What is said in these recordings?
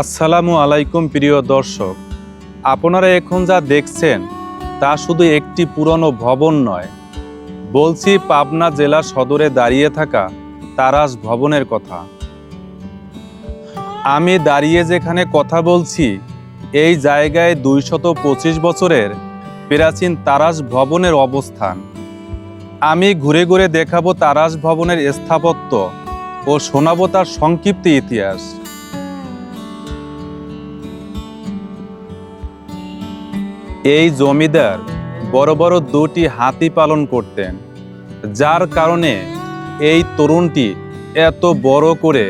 আসসালামু আলাইকুম প্রিয় দর্শক, আপনারা এখন যা দেখছেন তা শুধু একটি পুরনো ভবন নয়। বলছি পাবনা জেলা সদরে দাঁড়িয়ে থাকা তারাস ভবনের কথা। আমি দাঁড়িয়ে যেখানে কথা বলছি, এই জায়গায় দুইশত পঁচিশ বছরের প্রাচীন তারাস ভবনের অবস্থান। আমি ঘুরে ঘুরে দেখাবো তারাস ভবনের স্থাপত্য ও শোনাবো তার সংক্ষিপ্ত ইতিহাস। এই জমিদার বড় বড় দুটি হাতি পালন করতেন, যার কারণে এই তরুণটি এত বড় করে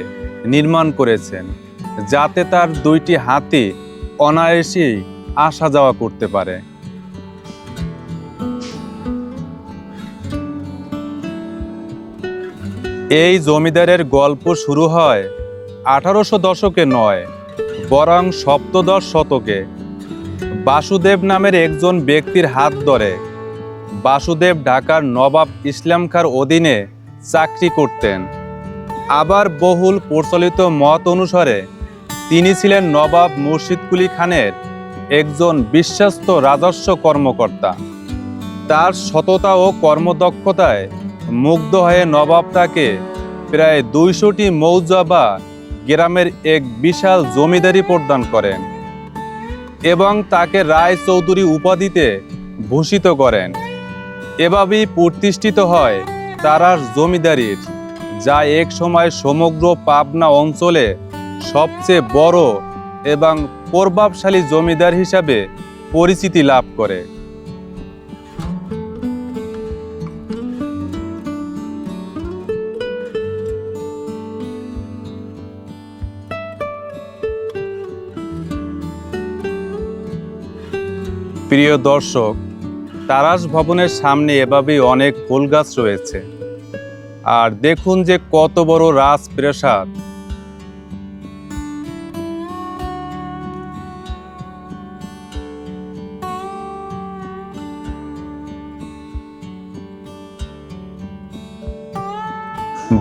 নির্মাণ করেছেন, যাতে তার দুইটি হাতি অনায়াসেই আসা যাওয়া করতে পারে। এই জমিদারের গল্প শুরু হয় আঠারোশো দশকে নয়, বরং সপ্তদশ শতকে। বাসুদেব নামের একজন ব্যক্তির হাত ধরে। বাসুদেব ঢাকার নবাব ইসলাম খাঁর অধীনে চাকরি করতেন। আবার বহুল প্রচলিত মত অনুসারে তিনি ছিলেন নবাব মুর্শিদকুলি খানের একজন বিশ্বস্ত রাজস্ব কর্মকর্তা। তার সততা ও কর্মদক্ষতায় মুগ্ধ হয়ে নবাব তাকে প্রায় দুইশোটি মৌজা বা গ্রামের এক বিশাল জমিদারি প্রদান করেন। এবং তাকে রায় চৌধুরী উপাধিতে ভূষিত করেন। এভাবেই প্রতিষ্ঠিত হয় তারার জমিদারির, যা এক সময় সমগ্র পাবনা অঞ্চলে সবচেয়ে বড় এবং প্রভাবশালী জমিদার হিসাবে পরিচিতি লাভ করে। প্রিয় দর্শক, তারাস ভবনের সামনে এভাবেই অনেক ফুল গাছ রয়েছে। আর দেখুন যে কত বড় রাজপ্রাসাদ।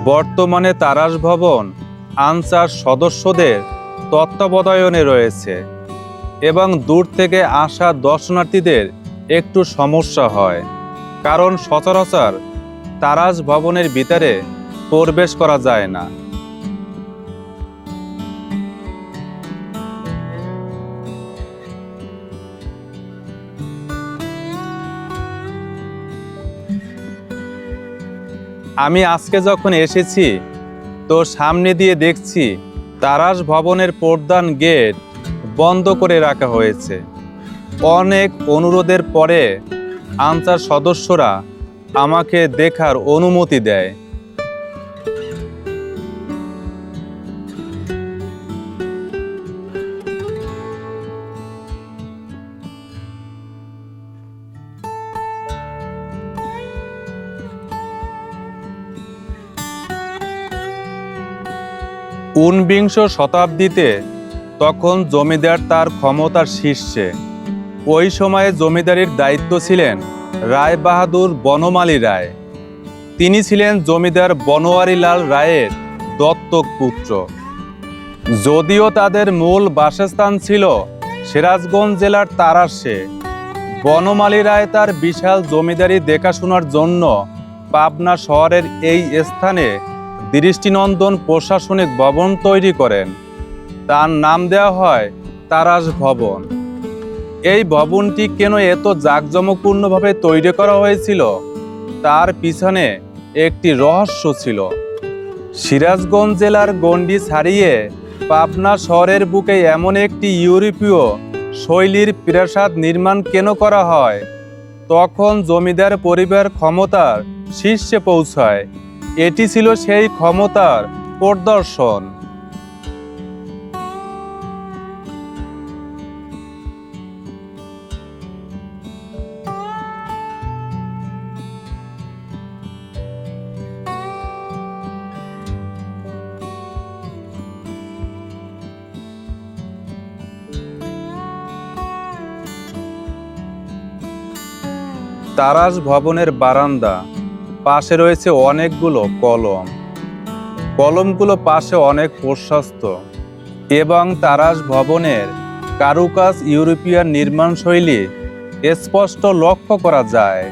বর্তমানে তারাস ভবন আনসার সদস্যদের তত্ত্বাবধায়নে রয়েছে। এবং দূর থেকে আসা দর্শনার্থীদের একটু সমস্যা হয়। কারণ সচরাচর তারাজ ভবনের ভিতরে প্রবেশ করা যায় না। আমি আজকে যখন এসেছি, তো সামনে দিয়ে দেখছি তারাস ভবনের প্রধান গেট বন্ধ করে রাখা হয়েছে। অনেক অনুরোধের পরে আনসার সদস্যরা আমাকে দেখার অনুমতি দেয়। ঊনবিংশ শতাব্দীতে তখন জমিদার তার ক্ষমতার শীর্ষে। ওই সময়ে জমিদারির দায়িত্ব ছিলেন রায় বাহাদুর বনমালী রায়। তিনি ছিলেন জমিদার বনোয়ারিলাল রায়ের দত্তক পুত্র। যদিও তাদের মূল বাসস্থান ছিল সিরাজগঞ্জ জেলার তারাসে বনমালী রায় তার বিশাল জমিদারি দেখাশোনার জন্য পাবনা শহরের এই স্থানে দৃষ্টিনন্দন প্রশাসনিক ভবন তৈরি করেন। তার নাম দেওয়া হয় তারাস ভবন। এই ভবনটি কেন এত জাঁকজমকপূর্ণভাবে তৈরি করা হয়েছিল? তার পিছনে একটি রহস্য ছিল। সিরাজগঞ্জ জেলার গণ্ডি ছাড়িয়ে পাবনা শহরের বুকে এমন একটি ইউরোপীয় শৈলীর প্রাসাদ নির্মাণ কেন করা হয়? তখন জমিদার পরিবার ক্ষমতার শীর্ষে পৌঁছায়। এটি ছিল সেই ক্ষমতার প্রদর্শন। তারাস ভবনের বারান্দা। পাশে রয়েছে অনেকগুলো কলম। কলমগুলো পাশে অনেক প্রশস্ত এবং তারাস ভবনের কারুকাজ ইউরোপিয়ান নির্মাণশৈলী স্পষ্ট লক্ষ্য করা যায়।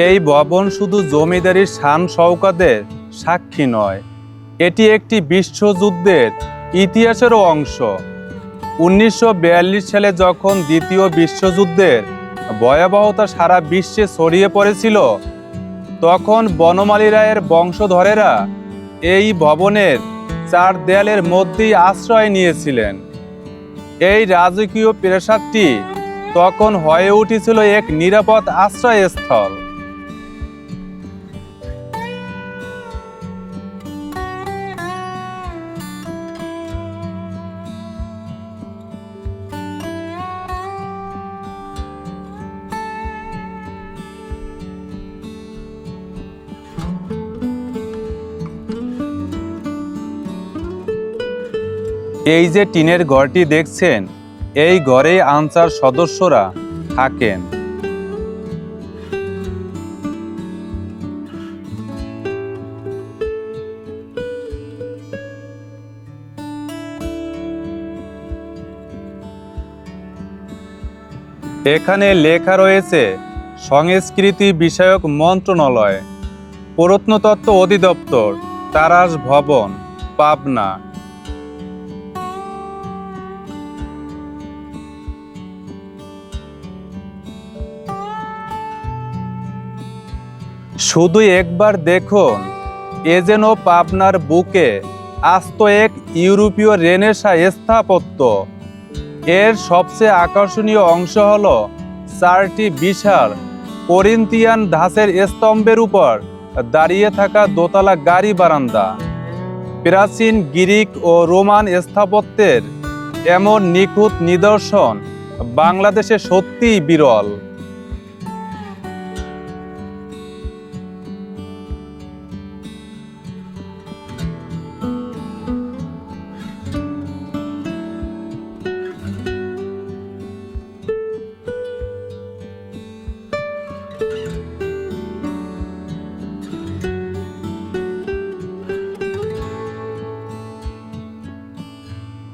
এই ভবন শুধু জমিদারির শান শওকাতের সাক্ষী নয়, এটি একটি বিশ্বযুদ্ধের ইতিহাসেরও অংশ। উনিশশো বিয়াল্লিশ সালে যখন দ্বিতীয় বিশ্বযুদ্ধের ভয়াবহতা সারা বিশ্বে ছড়িয়ে পড়েছিল, তখন বনমালী রায়ের বংশধরেরা এই ভবনের চার দেয়ালের মধ্যেই আশ্রয় নিয়েছিলেন। এই রাজকীয় প্রাসাদটি তখন হয়ে উঠেছিল এক নিরাপদ আশ্রয়স্থল। এই যে টিনের ঘরটি দেখছেন, এই ঘরে আনসার সদস্যরা থাকেন। এখানে লেখা রয়েছে, সংস্কৃতি বিষয়ক মন্ত্রণালয়, প্রত্নতত্ত্ব অধিদপ্তর, তারাস ভবন, পাবনা। শুধু একবার দেখুন, এ যেন পাবনার বুকে আস্ত এক ইউরোপীয় রেনেসা স্থাপত্য। এর সবচেয়ে আকর্ষণীয় অংশ হল চারটি বিশাল করিন্তিয়ান ধাঁচের স্তম্ভের উপর দাঁড়িয়ে থাকা দোতলা গাড়ি বারান্দা। প্রাচীন গ্রিক ও রোমান স্থাপত্যের এমন নিখুঁত নিদর্শন বাংলাদেশে সত্যিই বিরল।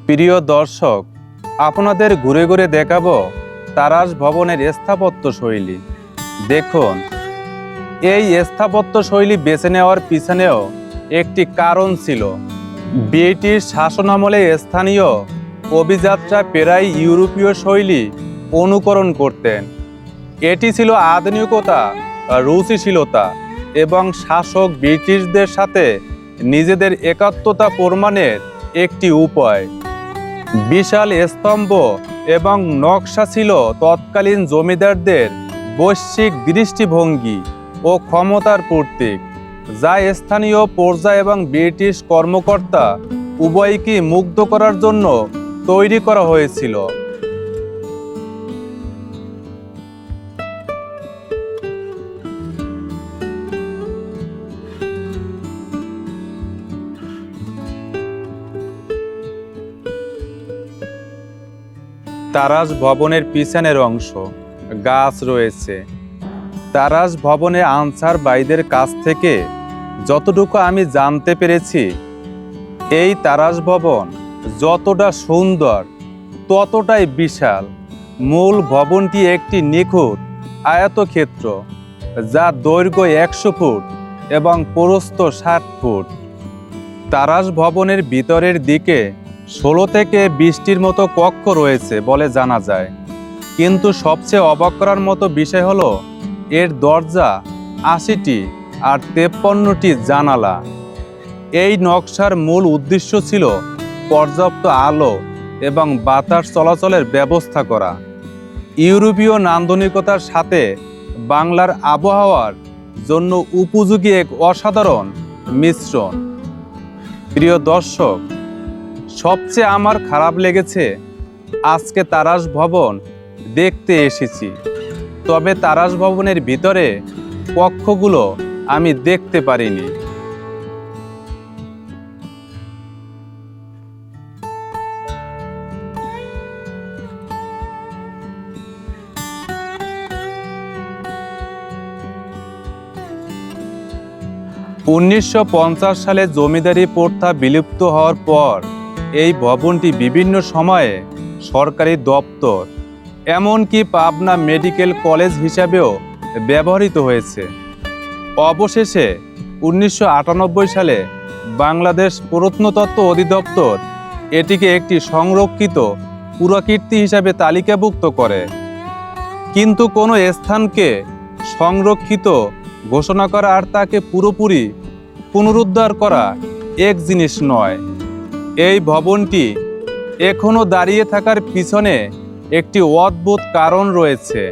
প্রিয় দর্শক, আপনাদের ঘুরে ঘুরে দেখাব তারাস ভবনের স্থাপত্য শৈলী। দেখুন, এই স্থাপত্য শৈলী বেছে নেওয়ার পিছনেও একটি কারণ ছিল। ব্রিটিশ শাসনামলে স্থানীয় অভিযাত্রা প্রায় ইউরোপীয় শৈলী অনুকরণ করতেন। এটি ছিল আধুনিকতা, রুচিশীলতা এবং শাসক ব্রিটিশদের সাথে নিজেদের একাত্মতা প্রমাণের একটি উপায়। বিশাল স্তম্ভ এবং নকশা ছিল তৎকালীন জমিদারদের বৈশ্বিক দৃষ্টিভঙ্গি ও ক্ষমতার প্রতীক, যা স্থানীয় পর্যা এবং ব্রিটিশ কর্মকর্তা উভয়কে মুগ্ধ করার জন্য তৈরি করা হয়েছিল। তারাস ভবনের পিছনের অংশ। গাছ রয়েছে। তারাস ভবনে আনসার বাইদের কাছ থেকে যতটুকু আমি জানতে পেরেছি, এই তারাস ভবন যতটা সুন্দর, ততটাই বিশাল। মূল ভবনটি একটি নিখুঁত আয়তক্ষেত্র, যা দৈর্ঘ্য একশো ফুট এবং প্রস্থ ষাট ফুট। তারাস ভবনের ভিতরের দিকে ষোলো থেকে বিশটির মতো কক্ষ রয়েছে বলে জানা যায়। কিন্তু সবচেয়ে অবাক করার মতো বিষয় হলো, এর দরজা আশিটি আর তেপ্পন্নটি জানালা। এই নকশার মূল উদ্দেশ্য ছিল পর্যাপ্ত আলো এবং বাতাস চলাচলের ব্যবস্থা করা। ইউরোপীয় নান্দনিকতার সাথে বাংলার আবহাওয়ার জন্য উপযোগী এক অসাধারণ মিশ্রণ। প্রিয় দর্শক সবচেয়ে আমার খারাপ লেগেছে, আজকে তারাস ভবন দেখতে এসেছি। তবে তারাস ভবনের ভিতরে কক্ষগুলো আমি দেখতে পারিনি। উনিশশো পঞ্চাশ সালে জমিদারি প্রথা বিলুপ্ত হওয়ার পর এই ভবনটি বিভিন্ন সময়ে সরকারি দপ্তর, এমনকি পাবনা মেডিকেল কলেজ হিসাবেও ব্যবহৃত হয়েছে। অবশেষে উনিশশো আটানব্বই সালে বাংলাদেশ প্রত্নতত্ত্ব অধিদপ্তর এটিকে একটি সংরক্ষিত পুরাকীর্তি হিসাবে তালিকাভুক্ত করে। কিন্তু কোনো স্থানকে সংরক্ষিত ঘোষণা করা আর তাকে পুরোপুরি পুনরুদ্ধার করা এক জিনিস নয়। এই ভবনটি এখনও দাঁড়িয়ে থাকার পিছনে একটি অদ্ভুত কারণ রয়েছে।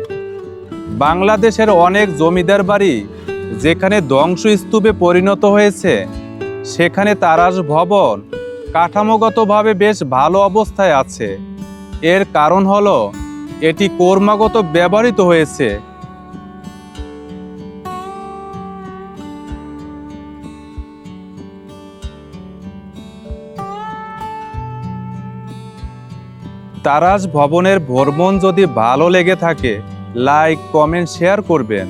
বাংলাদেশের অনেক জমিদার বাড়ি যেখানে ধ্বংসস্তূপে পরিণত হয়েছে, সেখানে তারাস ভবন কাঠামোগতভাবে বেশ ভালো অবস্থায় আছে। এর কারণ হলো, এটি কর্মাগত ব্যবহৃত হয়েছে। তারাস ভবনের ভ্রমণ যদি ভালো লেগে থাকে লাইক কমেন্ট শেয়ার করবেন।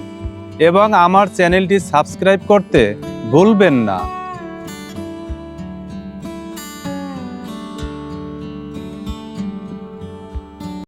এবং আমার চ্যানেলটি সাবস্ক্রাইব করতে ভুলবেন না।